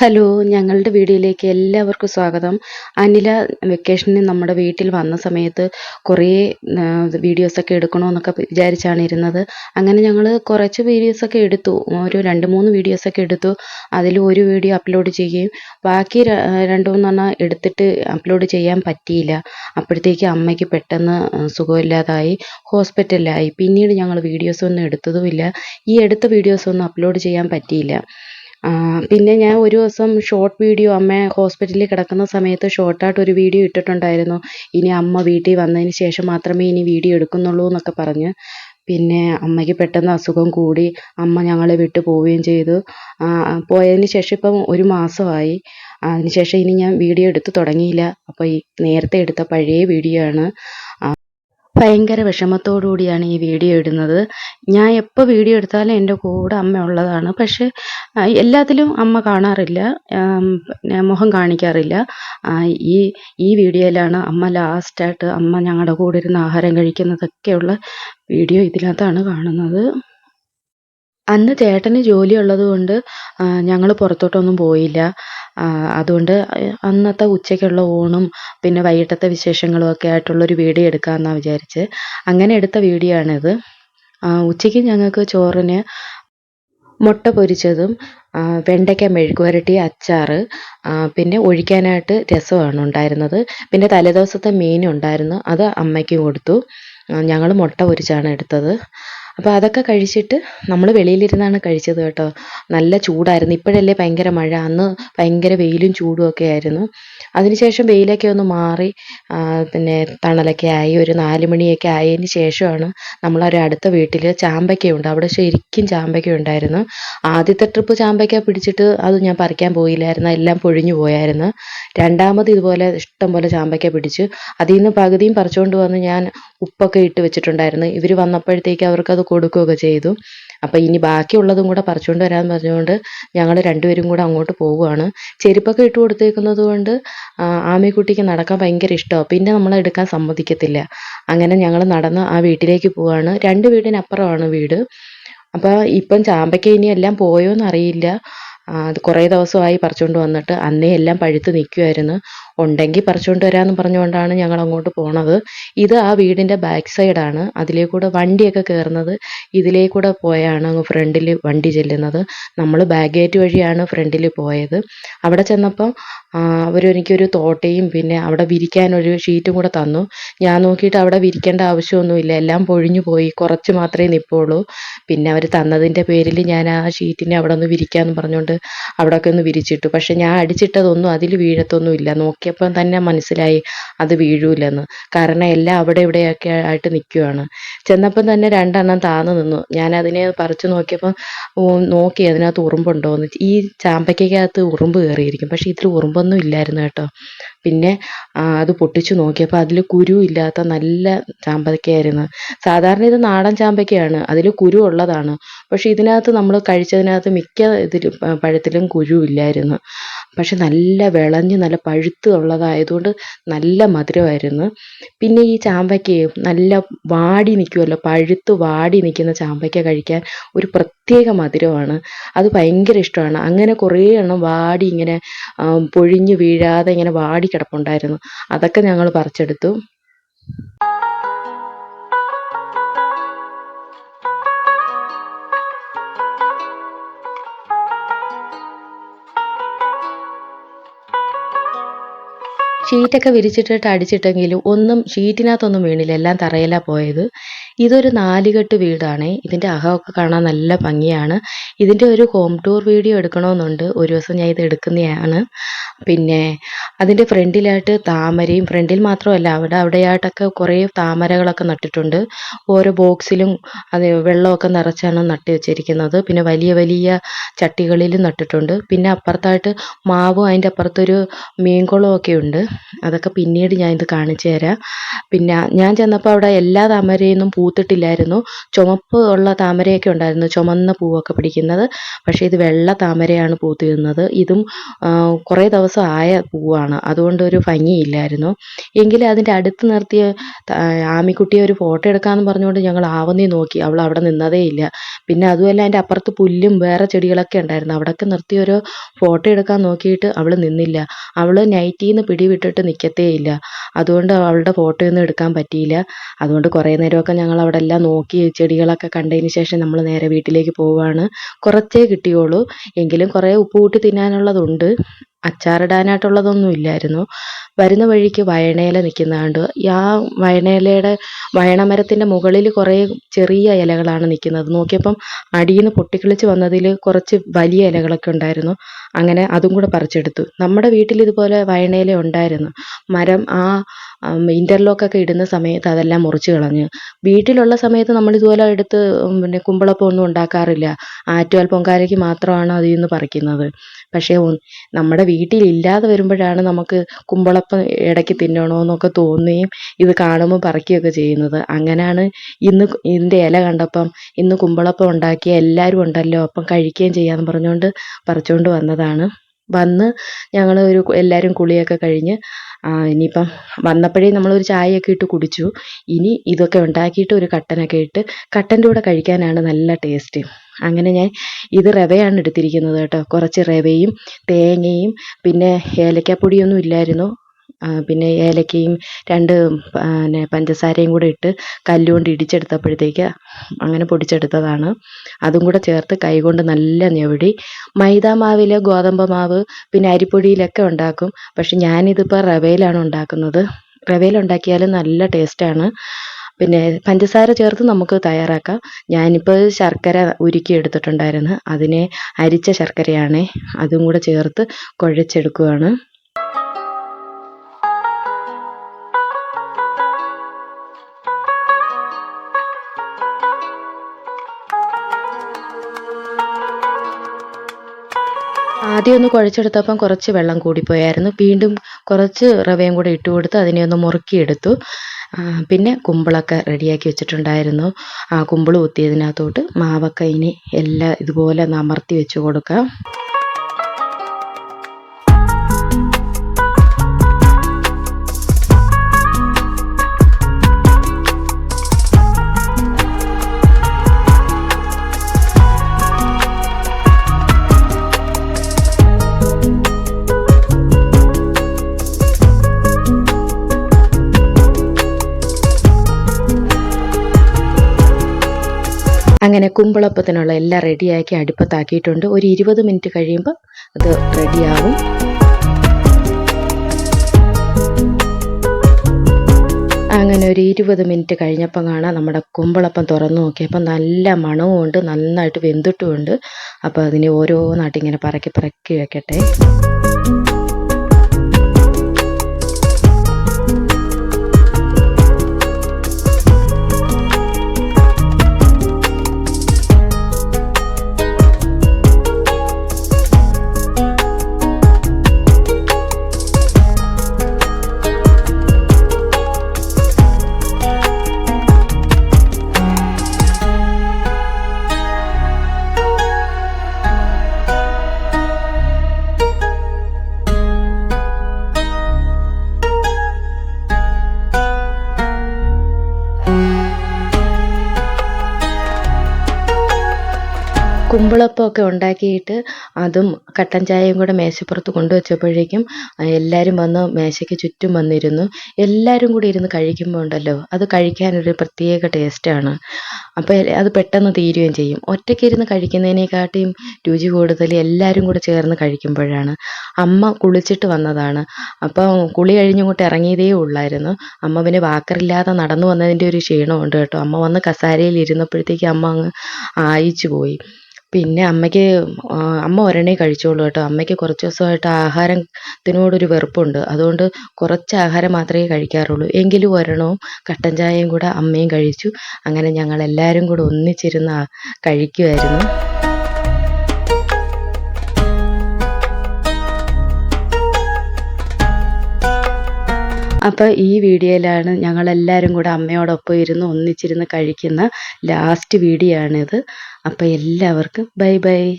Hello ഞങ്ങളുടെ വീഡിയോയിലേക്ക് എല്ലാവർക്കും സ്വാഗതം. അനില വെക്കേഷനിൽ നമ്മുടെ വീട്ടിൽ വന്ന സമയത്ത് കുറേ വീഡിയോസൊക്കെ എടുക്കണമെന്നൊക്കെ വിചാരിച്ചാണ് ഇരുന്നത്. അങ്ങനെ ഞങ്ങൾ കുറച്ച് വീഡിയോസൊക്കെ എടുത്തു. ഒരു രണ്ട് മൂന്ന് വീഡിയോസൊക്കെ എടുത്തു. അതിൽ ഒരു വീഡിയോ അപ്ലോഡ് ചെയ്യുകയും ബാക്കി രണ്ട് മൂന്നെണ്ണം എടുത്തിട്ട് അപ്ലോഡ് ചെയ്യാൻ പറ്റിയില്ല. അപ്പോഴത്തേക്ക് അമ്മയ്ക്ക് പെട്ടെന്ന് സുഖമില്ലാതായി ഹോസ്പിറ്റലിലായി. പിന്നീട് ഞങ്ങൾ വീഡിയോസൊന്നും എടുത്തതുമില്ല. ഈ എടുത്ത വീഡിയോസൊന്നും അപ്ലോഡ് ചെയ്യാൻ പറ്റിയില്ല. പിന്നെ ഞാൻ ഒരു ദിവസം ഷോർട്ട് വീഡിയോ അമ്മ ഹോസ്പിറ്റലിൽ കിടക്കുന്ന സമയത്ത് ഷോർട്ടായിട്ട് ഒരു വീഡിയോ ഇട്ടിട്ടുണ്ടായിരുന്നു. ഇനി അമ്മ വീട്ടിൽ വന്നതിന് ശേഷം മാത്രമേ ഇനി വീഡിയോ എടുക്കുന്നുള്ളൂ എന്നൊക്കെ പറഞ്ഞ്. പിന്നെ അമ്മയ്ക്ക് പെട്ടെന്ന് അസുഖം കൂടി. അമ്മ ഞങ്ങളെ വിട്ടു പോവുകയും ചെയ്തു. പോയതിന് ശേഷം ഇപ്പം ഒരു മാസമായി. അതിനുശേഷം ഇനി ഞാൻ വീഡിയോ എടുത്ത് തുടങ്ങിയില്ല. അപ്പോൾ ഈ നേരത്തെ എടുത്ത പഴയ വീഡിയോ ആണ്. ഭയങ്കര വിഷമത്തോടുകൂടിയാണ് ഈ വീഡിയോ ഇടുന്നത്. ഞാൻ എപ്പോൾ വീഡിയോ എടുത്താലും എന്റെ കൂടെ അമ്മ ഉള്ളതാണ്. പക്ഷേ എല്ലാത്തിലും അമ്മ കാണാറില്ല. മുഖം കാണിക്കാറില്ല. ഈ ഈ വീഡിയോയിലാണ് അമ്മ ലാസ്റ്റായിട്ട് അമ്മ ഞങ്ങളുടെ കൂടെ ഇരുന്ന് ആഹാരം കഴിക്കുന്നതൊക്കെയുള്ള വീഡിയോ ഇതിനകത്താണ് കാണുന്നത്. അന്ന് ചേട്ടന് ജോലി ഉള്ളതുകൊണ്ട് ഞങ്ങൾ പുറത്തോട്ടൊന്നും പോയില്ല. അതുകൊണ്ട് അന്നത്തെ ഉച്ചയ്ക്കുള്ള ഊണും പിന്നെ വൈകിട്ടത്തെ വിശേഷങ്ങളും ഒക്കെ ആയിട്ടുള്ളൊരു വീഡിയോ എടുക്കാമെന്നാണ് വിചാരിച്ച്. അങ്ങനെ എടുത്ത വീഡിയോ ആണിത് ഉച്ചയ്ക്ക് ഞങ്ങൾക്ക് ചോറിന് മുട്ട പൊരിച്ചതും വെണ്ടയ്ക്ക മെഴുക്ക് വരട്ടി അച്ചാർ പിന്നെ ഒഴിക്കാനായിട്ട് രസമാണ് ഉണ്ടായിരുന്നത്. പിന്നെ തലേദിവസത്തെ മീനുണ്ടായിരുന്നു അത് അമ്മയ്ക്കും കൊടുത്തു. ഞങ്ങൾ മുട്ട പൊരിച്ചാണ് എടുത്തത്. അപ്പോൾ അതൊക്കെ കഴിച്ചിട്ട് നമ്മൾ വെളിയിലിരുന്നാണ് കഴിച്ചത് കേട്ടോ. നല്ല ചൂടായിരുന്നു. ഇപ്പോഴല്ലേ ഭയങ്കര മഴ. അന്ന് ഭയങ്കര വെയിലും ചൂടും ഒക്കെ ആയിരുന്നു. അതിനുശേഷം വെയിലൊക്കെ ഒന്ന് മാറി പിന്നെ തണലൊക്കെ ആയി ഒരു നാല് മണിയൊക്കെ ആയതിന് ശേഷമാണ് നമ്മളൊരു അടുത്ത വീട്ടിൽ ചാമ്പയ്ക്കയുണ്ട് അവിടെ ശരിക്കും ചാമ്പയ്ക്ക ഉണ്ടായിരുന്നു. ആദ്യത്തെ ട്രിപ്പ് ചാമ്പയ്ക്ക പിടിച്ചിട്ട് അത് ഞാൻ പറിക്കാൻ പോയില്ലായിരുന്നു. എല്ലാം പൊഴിഞ്ഞു പോയായിരുന്നു. രണ്ടാമത് ഇതുപോലെ ഇഷ്ടം പോലെ ചാമ്പയ്ക്ക പിടിച്ച് അതിൽ നിന്ന് പകുതിയും പറിച്ചുകൊണ്ട് വന്ന് ഞാൻ ഉപ്പൊക്കെ ഇട്ട് വെച്ചിട്ടുണ്ടായിരുന്നു. ഇവർ വന്നപ്പോഴത്തേക്ക് അവർക്കത് കൊടുക്കുകയൊക്കെ ചെയ്തു. അപ്പോൾ ഇനി ബാക്കിയുള്ളതും കൂടെ പറിച്ചുകൊണ്ട് വരാൻ പറഞ്ഞുകൊണ്ട് ഞങ്ങൾ രണ്ടുപേരും കൂടെ അങ്ങോട്ട് പോവുകയാണ്. ചെരുപ്പൊക്കെ ഇട്ട് കൊടുത്തേക്കുന്നത് കൊണ്ട് ആമിക്കുട്ടിക്ക് നടക്കാൻ ഭയങ്കര ഇഷ്ടമാണ് പിന്നെ നമ്മൾ എടുക്കാൻ സമ്മതിക്കത്തില്ല. അങ്ങനെ ഞങ്ങൾ നടന്ന് ആ വീട്ടിലേക്ക് പോവുകയാണ്. രണ്ട് വീടിനപ്പുറമാണ് വീട്. അപ്പോൾ ഇപ്പം ചാമ്പയ്ക്ക ഇനി എല്ലാം പോയോ എന്നറിയില്ല അത് കുറേ ദിവസമായി പറിച്ചുകൊണ്ട് വന്നിട്ട് അന്നേ എല്ലാം പഴുത്ത് നിൽക്കുമായിരുന്നു ഉണ്ടെങ്കിൽ പറിച്ചുകൊണ്ട് വരാമെന്ന് പറഞ്ഞുകൊണ്ടാണ് ഞങ്ങൾ അങ്ങോട്ട് പോണത്. ഇത് ആ വീടിന്റെ ബാക്ക് സൈഡാണ് അതിലേക്കൂടെ വണ്ടിയൊക്കെ കയറുന്നത് ഇതിലേക്കൂടെ പോയാണ് അങ്ങ് ഫ്രണ്ടിൽ വണ്ടി ചെല്ലുന്നത്. നമ്മൾ ബാക്ക് ഗേറ്റ് വഴിയാണ് ഫ്രണ്ടിൽ പോയത്. അവിടെ ചെന്നപ്പം അവരെനിക്കൊരു തോട്ടയും പിന്നെ അവിടെ വിരിക്കാനൊരു ഷീറ്റും കൂടെ തന്നു. ഞാൻ നോക്കിയിട്ട് അവിടെ വിരിക്കേണ്ട ആവശ്യമൊന്നുമില്ല. എല്ലാം പൊഴിഞ്ഞു പോയി. കുറച്ച് മാത്രമേ നിൽപ്പുള്ളൂ പിന്നെ അവർ തന്നതിന്റെ പേരിൽ ഞാൻ ആ ഷീറ്റിനെ അവിടെ ഒന്ന് വിരിക്കാമെന്ന് പറഞ്ഞുകൊണ്ട് അവിടെയൊക്കെ ഒന്ന് വിരിച്ചിട്ടു. പക്ഷെ ഞാൻ അടിച്ചിട്ടതൊന്നും അതിൽ വീഴത്തൊന്നുമില്ല. നോക്കി നോക്കിയപ്പോൾ തന്നെ മനസ്സിലായി അത് വീഴൂലെന്ന്. കാരണം എല്ലാം അവിടെ ഇവിടെയൊക്കെ ആയിട്ട് നിൽക്കുവാണ് ചെന്നപ്പം തന്നെ രണ്ടെണ്ണം താന്നു നിന്നു. ഞാനതിനെ പറിച്ചു നോക്കിയപ്പോൾ നോക്കി അതിനകത്ത് ഉറുമ്പുണ്ടോയെന്ന് ഈ ചാമ്പയ്ക്കകത്ത് ഉറുമ്പ് കയറിയിരിക്കും. പക്ഷേ ഇതിൽ ഉറുമ്പൊന്നും ഇല്ലായിരുന്നു കേട്ടോ. പിന്നെ അത് പൊട്ടിച്ചു നോക്കിയപ്പോൾ അതിൽ കുരു ഇല്ലാത്ത നല്ല ചാമ്പയ്ക്കയായിരുന്നു. സാധാരണ ഇത് നാടൻ ചാമ്പയ്ക്കയാണ്. അതിൽ കുരു ഉള്ളതാണ്. പക്ഷേ ഇതിനകത്ത് നമ്മൾ കഴിച്ചതിനകത്ത് മിക്ക ഇതിൽ പഴത്തിലും കുരു ഇല്ലായിരുന്നു. പക്ഷെ നല്ല വിളഞ്ഞ് നല്ല പഴുത്ത് ഉള്ളതായതുകൊണ്ട് നല്ല മധുരമായിരുന്നു. പിന്നെ ഈ ചാമ്പയ്ക്കയും നല്ല വാടി നിൽക്കുമല്ലോ പഴുത്ത് വാടി നിൽക്കുന്ന ചാമ്പയ്ക്ക കഴിക്കാൻ ഒരു പ്രത്യേക മധുരമാണ്. അത് ഭയങ്കര ഇഷ്ടമാണ്. അങ്ങനെ കുറേ എണ്ണം വാടി ഇങ്ങനെ പൊഴിഞ്ഞ് വീഴാതെ ഇങ്ങനെ വാടി കിടപ്പുണ്ടായിരുന്നു. അതൊക്കെ ഞങ്ങൾ പറിച്ചെടുത്തു. ഷീറ്റൊക്കെ വിരിച്ചിട്ടിട്ട് അടിച്ചിട്ടെങ്കിലും ഒന്നും ഷീറ്റിനകത്തൊന്നും വീണില്ല. എല്ലാം തറയിലാണ് പോയത്. ഇതൊരു നാലുകെട്ട് വീടാണ്. ഇതിന്റെ അഹമൊക്കെ കാണാൻ നല്ല ഭംഗിയാണ്. ഇതിന്റെ ഒരു ഹോം ടൂർ വീഡിയോ എടുക്കണമെന്നുണ്ട്. ഒരു ദിവസം ഞാൻ ഇത് എടുക്കുന്നതാണ്. പിന്നെ അതിന്റെ ഫ്രണ്ടിലായിട്ട് താമരയും ഫ്രണ്ടിൽ മാത്രമല്ല അവിടെ അവിടെയായിട്ടൊക്കെ കുറേ താമരകളൊക്കെ നട്ടിട്ടുണ്ട്. ഓരോ ബോക്സിലും അത് വെള്ളമൊക്കെ നിറച്ചാണ് നട്ട് വെച്ചിരിക്കുന്നത്. പിന്നെ വലിയ വലിയ ചട്ടികളിലും നട്ടിട്ടുണ്ട്. പിന്നെ അപ്പുറത്തായിട്ട് മാവും അതിന്റെ അപ്പുറത്തൊരു മീൻകുളമൊക്കെ ഉണ്ട്. അതൊക്കെ പിന്നീട് ഞാൻ ഇത് കാണിച്ചു തരാം. പിന്നെ ഞാൻ ചെന്നപ്പോൾ അവിടെ എല്ലാ താമരയൊന്നും പൂ പൂത്തിട്ടില്ലായിരുന്നു. ചുമപ്പ് ഉള്ള താമരയൊക്കെ ഉണ്ടായിരുന്നു. ചുമന്ന പൂവൊക്കെ പിടിക്കുന്നത്. പക്ഷേ ഇത് വെള്ള താമരയാണ് പൂത്തിരുന്നത്. ഇതും കുറേ ദിവസം ആയ പൂവാണ്. അതുകൊണ്ട് ഒരു ഭംഗിയില്ലായിരുന്നു. എങ്കിലും അതിന്റെ അടുത്ത് നിർത്തിയ ആമിക്കുട്ടിയെ ഒരു ഫോട്ടോ എടുക്കാമെന്ന് പറഞ്ഞുകൊണ്ട് ഞങ്ങൾ ആവന്നി നോക്കി. അവൾ അവിടെ നിന്നതേ ഇല്ല. പിന്നെ അതുമല്ല അതിന്റെ അപ്പുറത്ത് പുല്ലും വേറെ ചെടികളൊക്കെ ഉണ്ടായിരുന്നു. അവിടെയൊക്കെ നിർത്തി ഒരു ഫോട്ടോ എടുക്കാൻ നോക്കിയിട്ട് അവൾ നിന്നില്ല. അവൾ നൈറ്റിൽ നിന്ന് പിടിവിട്ടിട്ട് നിൽക്കത്തേ ഇല്ല. അതുകൊണ്ട് അവളുടെ ഫോട്ടോയൊന്നും എടുക്കാൻ പറ്റിയില്ല. അതുകൊണ്ട് കുറേ നേരമൊക്കെ ഞങ്ങൾ അവിടെ എല്ലാം നോക്കി ചെടികളൊക്കെ കണ്ടതിന് ശേഷം നമ്മൾ നേരെ വീട്ടിലേക്ക് പോവുകയാണ് കുറച്ചേ കിട്ടിയുള്ളൂ എങ്കിലും കുറേ ഉപ്പ് കൂട്ടി തിന്നാനുള്ളതുണ്ട്. അച്ചാറിടാനായിട്ടുള്ളതൊന്നും ഇല്ലായിരുന്നു. വരുന്ന വഴിക്ക് വയണയില നിൽക്കുന്ന കണ്ടു ആ വയണയിലയുടെ വയണമരത്തിന്റെ മുകളിൽ കുറേ ചെറിയ ഇലകളാണ് നിൽക്കുന്നത്. നോക്കിയപ്പം അടിയിൽ നിന്ന് പൊട്ടിക്കിളിച്ച് വന്നതിൽ കുറച്ച് വലിയ ഇലകളൊക്കെ ഉണ്ടായിരുന്നു. അങ്ങനെ അതും കൂടെ പറിച്ചെടുത്തു. നമ്മുടെ വീട്ടിൽ ഇതുപോലെ വയണയില ഉണ്ടായിരുന്നു. മരം ആ ഇന്റർലോക്കൊക്കെ ഇടുന്ന സമയത്ത് അതെല്ലാം മുറിച്ച് കളഞ്ഞ്. വീട്ടിലുള്ള സമയത്ത് നമ്മൾ ഇതുപോലെ എടുത്ത് പിന്നെ കുമ്പളപ്പം ഒന്നും ഉണ്ടാക്കാറില്ല. ആറ്റുകാൽ പൊങ്കാലയ്ക്ക് മാത്രമാണ് അതിൽ നിന്ന് പറിക്കുന്നത്. പക്ഷേ നമ്മുടെ വീട്ടിലില്ലാതെ വരുമ്പോഴാണ് നമുക്ക് കുമ്പളപ്പം ഇടയ്ക്ക് തിന്നണമെന്നൊക്കെ തോന്നുകയും ഇത് കാണുമ്പോൾ പറിക്കുകയൊക്കെ ചെയ്യുന്നത്. അങ്ങനെയാണ് ഇന്ന് ഇതിന്റെ ഇല കണ്ടപ്പം ഇന്ന് കുമ്പളപ്പം ഉണ്ടാക്കിയ എല്ലാവരും ഉണ്ടല്ലോ അപ്പം കഴിക്കുകയും ചെയ്യാമെന്ന് പറഞ്ഞുകൊണ്ട് പറിച്ചുകൊണ്ട് വന്നതാണ്. വന്ന് ഞങ്ങൾ ഒരു എല്ലാവരും കുളിയൊക്കെ കഴിഞ്ഞ് ഇനിയിപ്പം വന്നപ്പോഴേ നമ്മളൊരു ചായയൊക്കെ ഇട്ട് കുടിച്ചു. ഇനി ഇതൊക്കെ ഉണ്ടാക്കിയിട്ട് ഒരു കട്ടനൊക്കെ ഇട്ട് കട്ടന്റെ കൂടെ കഴിക്കാനാണ് നല്ല ടേസ്റ്റ്. അങ്ങനെ ഞാൻ ഇത് റവയാണ് എടുത്തിരിക്കുന്നത് കേട്ടോ. കുറച്ച് റവയും തേങ്ങയും പിന്നെ ഏലക്കാപ്പൊടിയൊന്നും ഇല്ലായിരുന്നു. പിന്നെ ഏലക്കയും രണ്ട് പിന്നെ പഞ്ചസാരയും കൂടെ ഇട്ട് കല്ലുകൊണ്ട് ഇടിച്ചെടുത്തപ്പോഴത്തേക്ക് അങ്ങനെ പൊടിച്ചെടുത്തതാണ്. അതും കൂടെ ചേർത്ത് കൈകൊണ്ട് നല്ല ഞെവിടി. മൈദ മാവിൽ ഗോതമ്പ് മാവ് പിന്നെ അരിപ്പൊടിയിലൊക്കെ ഉണ്ടാക്കും. പക്ഷെ ഞാനിതിപ്പോൾ റവയിലാണ് ഉണ്ടാക്കുന്നത്. റവയിലുണ്ടാക്കിയാൽ നല്ല ടേസ്റ്റാണ്. പിന്നെ പഞ്ചസാര ചേർത്ത് നമുക്ക് തയ്യാറാക്കാം. ഞാനിപ്പോൾ ശർക്കര ഉരുക്കി എടുത്തിട്ടുണ്ടായിരുന്നു. അതിനെ അരിച്ച ശർക്കരയാണ്. അതും കൂടെ ചേർത്ത് കുഴച്ചെടുക്കുകയാണ് ആദ്യം ഒന്ന് കുഴച്ചെടുത്തപ്പം കുറച്ച് വെള്ളം കൂടിപ്പോയായിരുന്നു. വീണ്ടും കുറച്ച് റവയും കൂടെ ഇട്ട് കൊടുത്ത് അതിനെ ഒന്ന് മുറുക്കിയെടുത്തു. പിന്നെ കുമ്പിളൊക്കെ റെഡിയാക്കി വെച്ചിട്ടുണ്ടായിരുന്നു. ആ കുമ്പിൾ കുത്തിയതിനകത്തോട്ട് മാവൊക്കെ ഇനി എല്ലാം ഇതുപോലെ ഒന്ന് അമർത്തി വെച്ച് കൊടുക്കാം. അങ്ങനെ കുമ്പിളപ്പത്തിനുള്ള എല്ലാം റെഡിയാക്കി അടുപ്പത്താക്കിയിട്ടുണ്ട്. ഒരു ഇരുപത് മിനിറ്റ് കഴിയുമ്പോൾ അത് റെഡിയാവും. അങ്ങനെ ഒരു ഇരുപത് മിനിറ്റ് കഴിഞ്ഞപ്പം കാണാം നമ്മുടെ കുമ്പിളപ്പം തുറന്നു നോക്കിയപ്പോൾ നല്ല മണവും ഉണ്ട് നന്നായിട്ട് വെന്തിട്ടുമുണ്ട്. അപ്പോൾ അതിനെ ഓരോന്നായിട്ട് ഇങ്ങനെ പറക്കി പറക്കി വെക്കട്ടെ. കുമ്പിളപ്പമൊക്കെ ഉണ്ടാക്കിയിട്ട് അതും കട്ടൻ ചായയും കൂടെ മേശപ്പുറത്ത് കൊണ്ടുവച്ചപ്പോഴേക്കും എല്ലാവരും വന്ന് മേശയ്ക്ക് ചുറ്റും വന്നിരുന്നു. എല്ലാവരും കൂടി ഇരുന്ന് കഴിക്കുമ്പോൾ ഉണ്ടല്ലോ അത് കഴിക്കാനൊരു പ്രത്യേക ടേസ്റ്റാണ് അപ്പോൾ അത് പെട്ടെന്ന് തീരുകയും ചെയ്യും. ഒറ്റയ്ക്ക് ഇരുന്ന് കഴിക്കുന്നതിനെക്കാട്ടിയും രുചി കൂടുതൽ എല്ലാവരും കൂടെ ചേർന്ന് കഴിക്കുമ്പോഴാണ്. അമ്മ കുളിച്ചിട്ട് വന്നതാണ്. അപ്പോൾ കുളി കഴിഞ്ഞിങ്ങോട്ട് ഇറങ്ങിയതേ ഉള്ളായിരുന്നു. അമ്മ പിന്നെ വാക്കറില്ലാതെ നടന്നു വന്നതിന്റെ ഒരു ക്ഷീണമുണ്ട് കേട്ടോ. അമ്മ വന്ന് കസാരയിൽ ഇരുന്നപ്പോഴത്തേക്ക് അമ്മ അങ്ങ് ആയിച്ചു പോയി. പിന്നെ അമ്മയ്ക്ക് അമ്മ ഒരെണ്ണേ കഴിച്ചോളൂ കേട്ടോ. അമ്മയ്ക്ക് കുറച്ച് ദിവസമായിട്ട് ആഹാരത്തിനോടൊരു വെറുപ്പുണ്ട്. അതുകൊണ്ട് കുറച്ച് ആഹാരം മാത്രമേ കഴിക്കാറുള്ളൂ. എങ്കിലും ഒരെണ്ണവും കട്ടൻ ചായയും കൂടെ അമ്മയും കഴിച്ചു. അങ്ങനെ ഞങ്ങൾ എല്ലാവരും കൂടെ ഒന്നിച്ചിരുന്ന് കഴിക്കുമായിരുന്നു അപ്പോൾ ഈ വീഡിയോയിലാണ് ഞങ്ങളെല്ലാവരും കൂടെ അമ്മയോടൊപ്പം ഇരുന്ന് ഒന്നിച്ചിരുന്ന് കഴിക്കുന്ന ലാസ്റ്റ് വീഡിയോ ആണിത്. അപ്പോൾ എല്ലാവർക്കും ബൈ ബൈ.